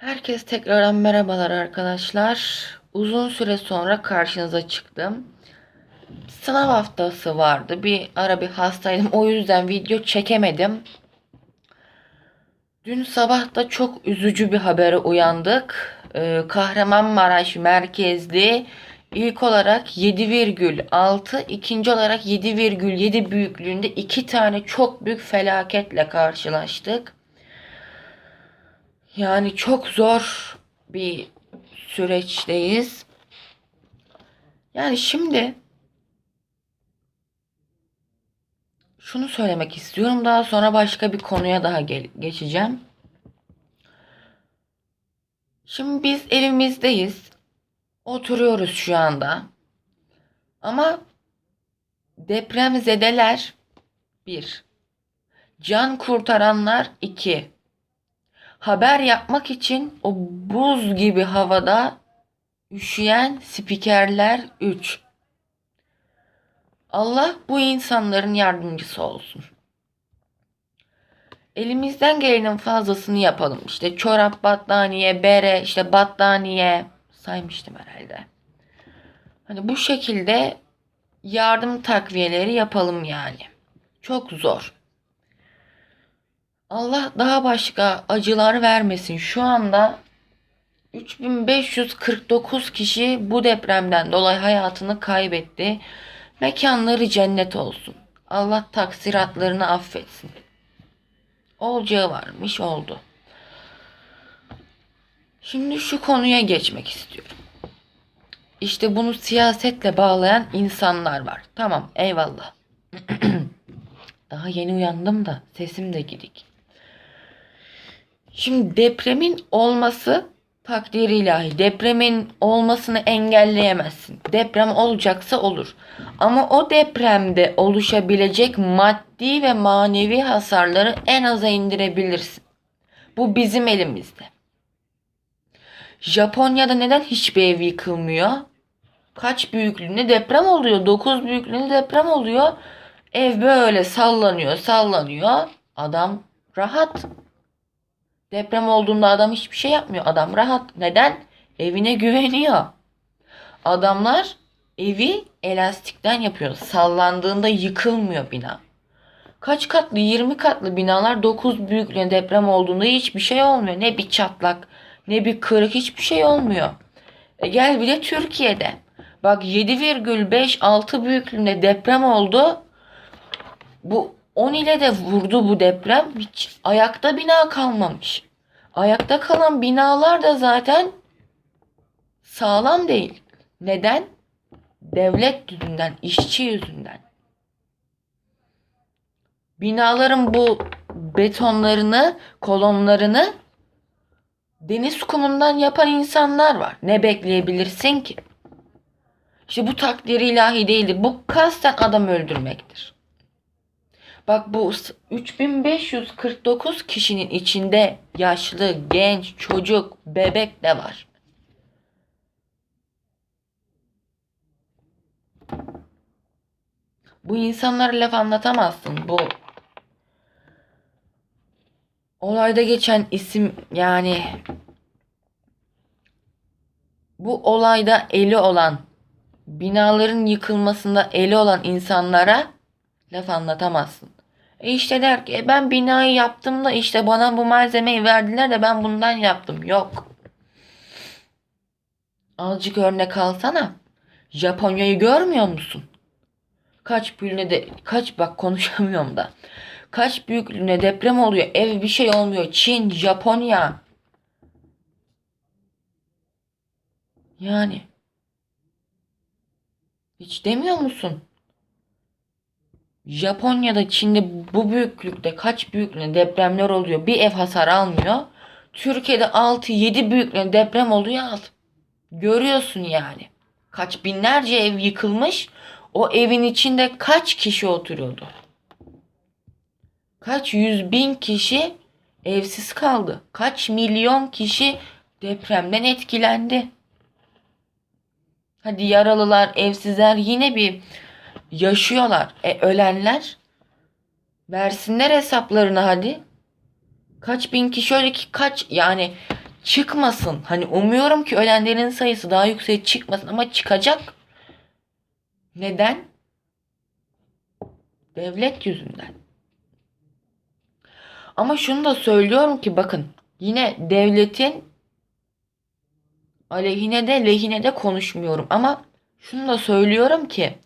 Herkes tekrardan merhabalar arkadaşlar. Uzun süre sonra karşınıza çıktım. Sınav haftası vardı. Bir ara bir hastaydım. O yüzden video çekemedim. Dün sabah da çok üzücü bir habere uyandık. Ee, Kahramanmaraş merkezli ilk olarak 7,6, ikinci olarak 7,7 büyüklüğünde iki tane çok büyük felaketle karşılaştık. Yani çok zor bir süreçteyiz. Yani şimdi şunu söylemek istiyorum. Daha sonra başka bir konuya daha geçeceğim. Şimdi biz evimizdeyiz. Oturuyoruz şu anda. Ama depremzedeler bir. Can kurtaranlar iki. Haber yapmak için o buz gibi havada üşüyen spikerler 3. Allah bu insanların yardımcısı olsun. Elimizden gelenin fazlasını yapalım. İşte çorap, battaniye, bere, işte battaniye saymıştım herhalde. Hani bu şekilde yardım takviyeleri yapalım yani. Çok zor. Allah daha başka acılar vermesin. Şu anda 3549 kişi bu depremden dolayı hayatını kaybetti. Mekanları cennet olsun. Allah taksiratlarını affetsin. Olacağı varmış oldu. Şimdi şu konuya geçmek istiyorum. İşte bunu siyasetle bağlayan insanlar var. Tamam eyvallah. Daha yeni uyandım da sesim de gidik. Şimdi depremin olması takdiri ilahi. Depremin olmasını engelleyemezsin. Deprem olacaksa olur. Ama o depremde oluşabilecek maddi ve manevi hasarları en aza indirebilirsin. Bu bizim elimizde. Japonya'da neden hiçbir ev yıkılmıyor? Kaç büyüklüğünde deprem oluyor? 9 büyüklüğünde deprem oluyor. Ev böyle sallanıyor, sallanıyor. Adam rahat. Deprem olduğunda adam hiçbir şey yapmıyor. Adam rahat. Neden? Evine güveniyor. Adamlar evi elastikten yapıyor. Sallandığında yıkılmıyor bina. Kaç katlı? 20 katlı binalar 9 büyüklüğünde deprem olduğunda hiçbir şey olmuyor. Ne bir çatlak, ne bir kırık hiçbir şey olmuyor. E gel bir de Türkiye'de. Bak 7,5-6 büyüklüğünde deprem oldu. Bu 10 ile de vurdu bu deprem. Hiç ayakta bina kalmamış. Ayakta kalan binalar da zaten sağlam değil. Neden? Devlet yüzünden, işçi yüzünden. Binaların bu betonlarını, kolonlarını deniz kumundan yapan insanlar var. Ne bekleyebilirsin ki? İşte bu takdiri ilahi değildir. Bu kasten adam öldürmektir. Bak bu 3549 kişinin içinde yaşlı, genç, çocuk, bebek de var. Bu insanlara laf anlatamazsın. Bu olayda geçen isim yani bu olayda eli olan binaların yıkılmasında eli olan insanlara laf anlatamazsın. E işte der ki "E ben binayı yaptım da işte bana bu malzemeyi verdiler de ben bundan yaptım. Yok. Azıcık örnek alsana. Japonya'yı görmüyor musun? Kaç büyüklüğüne de kaç bak konuşamıyorum da. Kaç büyüklüğüne deprem oluyor. Ev bir şey olmuyor. Çin, Japonya. Yani. Hiç demiyor musun? Japonya'da, Çin'de bu büyüklükte kaç büyüklüğünde depremler oluyor. Bir ev hasar almıyor. Türkiye'de 6-7 büyüklüğünde deprem oluyor al. Görüyorsun yani. Kaç binlerce ev yıkılmış. O evin içinde kaç kişi oturuyordu? Kaç yüz bin kişi evsiz kaldı? Kaç milyon kişi depremden etkilendi? Hadi yaralılar, evsizler yine bir yaşıyorlar. E ölenler versinler hesaplarını hadi. Kaç bin kişi öyle ki kaç yani çıkmasın. Hani umuyorum ki ölenlerin sayısı daha yükseğe çıkmasın ama çıkacak. Neden? Devlet yüzünden. Ama şunu da söylüyorum ki bakın yine devletin aleyhine de lehine de konuşmuyorum ama şunu da söylüyorum ki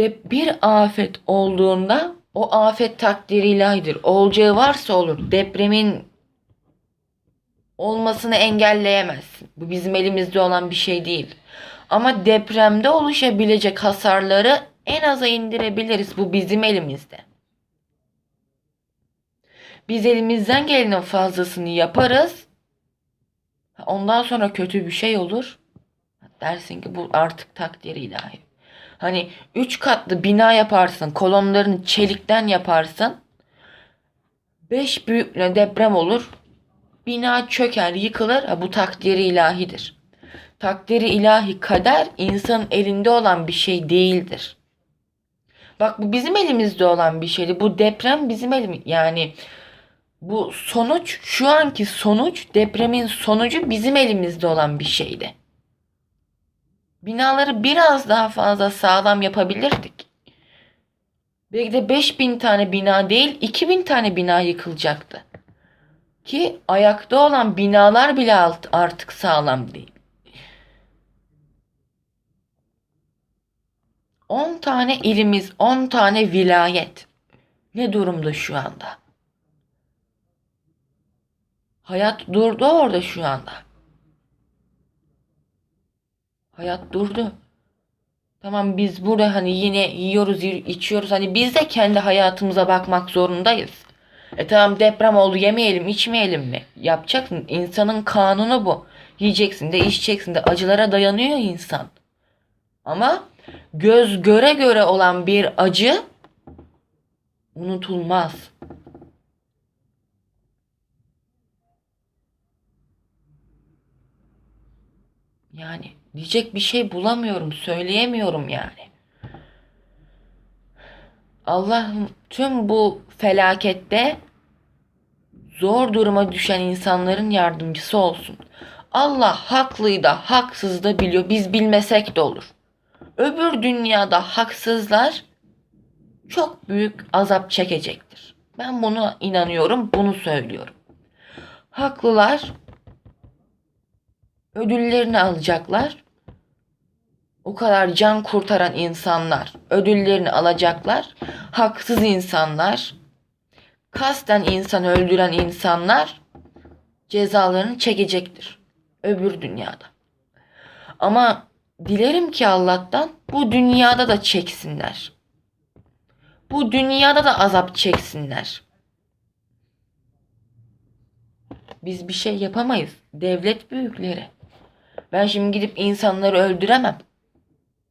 de bir afet olduğunda o afet takdiri ilahidir. Olacağı varsa olur. Depremin olmasını engelleyemezsin. Bu bizim elimizde olan bir şey değil. Ama depremde oluşabilecek hasarları en aza indirebiliriz. Bu bizim elimizde. Biz elimizden gelenin fazlasını yaparız. Ondan sonra kötü bir şey olur. Dersin ki bu artık takdir ilahi. Hani üç katlı bina yaparsın. Kolonlarını çelikten yaparsın. Beş büyüklüğüne deprem olur. Bina çöker, yıkılır. Ha, bu takdiri ilahidir. Takdiri ilahi kader insanın elinde olan bir şey değildir. Bak bu bizim elimizde olan bir şeydi. Bu deprem bizim elim yani bu sonuç şu anki sonuç depremin sonucu bizim elimizde olan bir şeydi. Binaları biraz daha fazla sağlam yapabilirdik. Belki de 5000 tane bina değil 2000 tane bina yıkılacaktı. Ki ayakta olan binalar bile artık sağlam değil. 10 tane ilimiz, 10 tane vilayet. Ne durumda şu anda? Hayat durdu orada şu anda. Hayat durdu. Tamam biz burada hani yine yiyoruz, içiyoruz. Hani biz de kendi hayatımıza bakmak zorundayız. E tamam deprem oldu yemeyelim, içmeyelim mi? Yapacaksın. İnsanın kanunu bu. Yiyeceksin de içeceksin de acılara dayanıyor insan. Ama göz göre göre olan bir acı unutulmaz. Yani diyecek bir şey bulamıyorum, söyleyemiyorum yani. Allah'ım tüm bu felakette zor duruma düşen insanların yardımcısı olsun. Allah haklıyı da haksız da biliyor. Biz bilmesek de olur. Öbür dünyada haksızlar çok büyük azap çekecektir. Ben bunu inanıyorum, bunu söylüyorum. Haklılar ödüllerini alacaklar. O kadar can kurtaran insanlar ödüllerini alacaklar. Haksız insanlar, kasten insan öldüren insanlar cezalarını çekecektir öbür dünyada. Ama dilerim ki Allah'tan bu dünyada da çeksinler. Bu dünyada da azap çeksinler. Biz bir şey yapamayız. Devlet büyükleri. Ben şimdi gidip insanları öldüremem.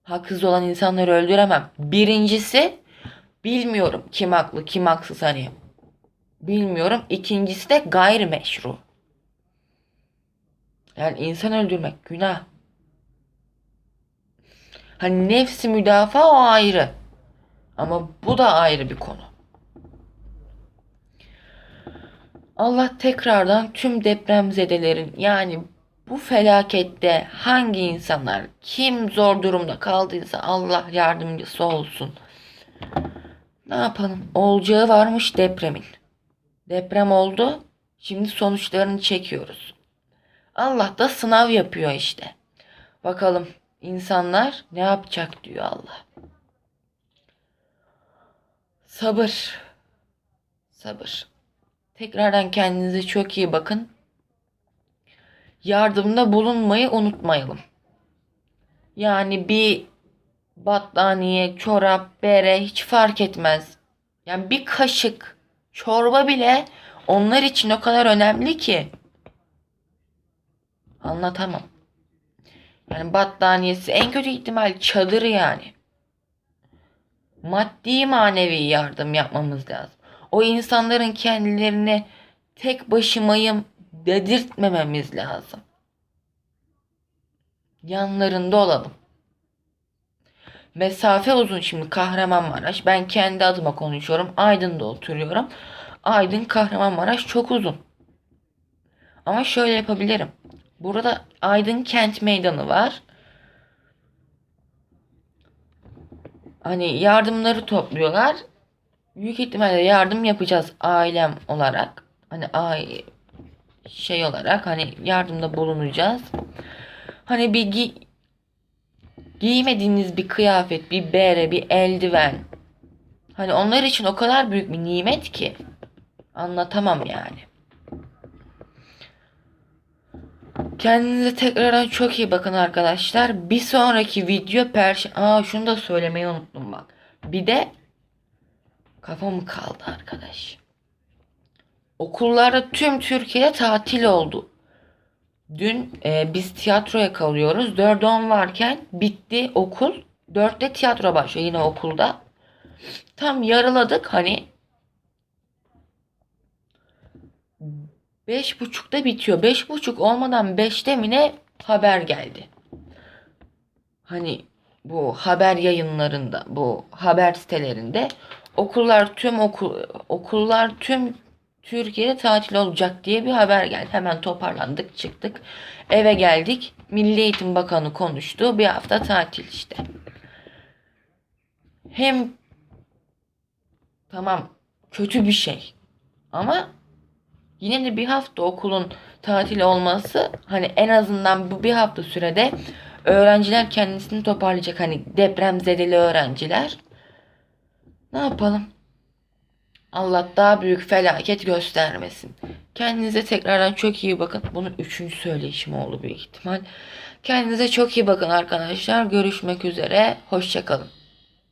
Haksız olan insanları öldüremem. Birincisi bilmiyorum kim haklı kim haksız hani. Bilmiyorum. İkincisi de gayrimeşru. Yani insan öldürmek günah. Hani nefsi müdafaa o ayrı. Ama bu da ayrı bir konu. Allah tekrardan tüm depremzedelerin yani bu felakette hangi insanlar kim zor durumda kaldıysa Allah yardımcısı olsun. Ne yapalım? Olacağı varmış depremin. Deprem oldu. Şimdi sonuçlarını çekiyoruz. Allah da sınav yapıyor işte. Bakalım insanlar ne yapacak diyor Allah. Sabır. Sabır. Tekrardan kendinize çok iyi bakın. Yardımda bulunmayı unutmayalım. Yani bir battaniye, çorap, bere hiç fark etmez. Yani bir kaşık çorba bile onlar için o kadar önemli ki. Anlatamam. Yani battaniyesi en kötü ihtimal çadır yani. Maddi manevi yardım yapmamız lazım. O insanların kendilerine tek başımayım dedirtmememiz lazım. Yanlarında olalım. Mesafe uzun şimdi Kahramanmaraş. Ben kendi adıma konuşuyorum. Aydın'da oturuyorum. Aydın Kahramanmaraş çok uzun. Ama şöyle yapabilirim. Burada Aydın Kent Meydanı var. Hani yardımları topluyorlar. Büyük ihtimalle yardım yapacağız ailem olarak. Hani ai şey olarak hani yardımda bulunacağız. Hani bir gi giymediğiniz bir kıyafet, bir bere, bir eldiven. Hani onlar için o kadar büyük bir nimet ki anlatamam yani. Kendinize tekrardan çok iyi bakın arkadaşlar. Bir sonraki video perş... Aa şunu da söylemeyi unuttum bak. Bir de kafam kaldı arkadaş. Okullarda tüm Türkiye'de tatil oldu. Dün e, biz tiyatroya kalıyoruz. 4 10 varken bitti okul. 4'te tiyatro başlıyor yine okulda. Tam yarıladık hani. Beş buçukta bitiyor. Beş buçuk olmadan beşte mi ne haber geldi. Hani bu haber yayınlarında, bu haber sitelerinde okullar tüm okul okullar tüm Türkiye'de tatil olacak diye bir haber geldi. Hemen toparlandık, çıktık. Eve geldik. Milli Eğitim Bakanı konuştu. Bir hafta tatil işte. Hem tamam kötü bir şey. Ama yine de bir hafta okulun tatil olması hani en azından bu bir hafta sürede öğrenciler kendisini toparlayacak. Hani depremzedeli öğrenciler. Ne yapalım? Allah daha büyük felaket göstermesin. Kendinize tekrardan çok iyi bakın. Bunun üçüncü söyleyişim oldu büyük ihtimal. Kendinize çok iyi bakın arkadaşlar. Görüşmek üzere. Hoşçakalın.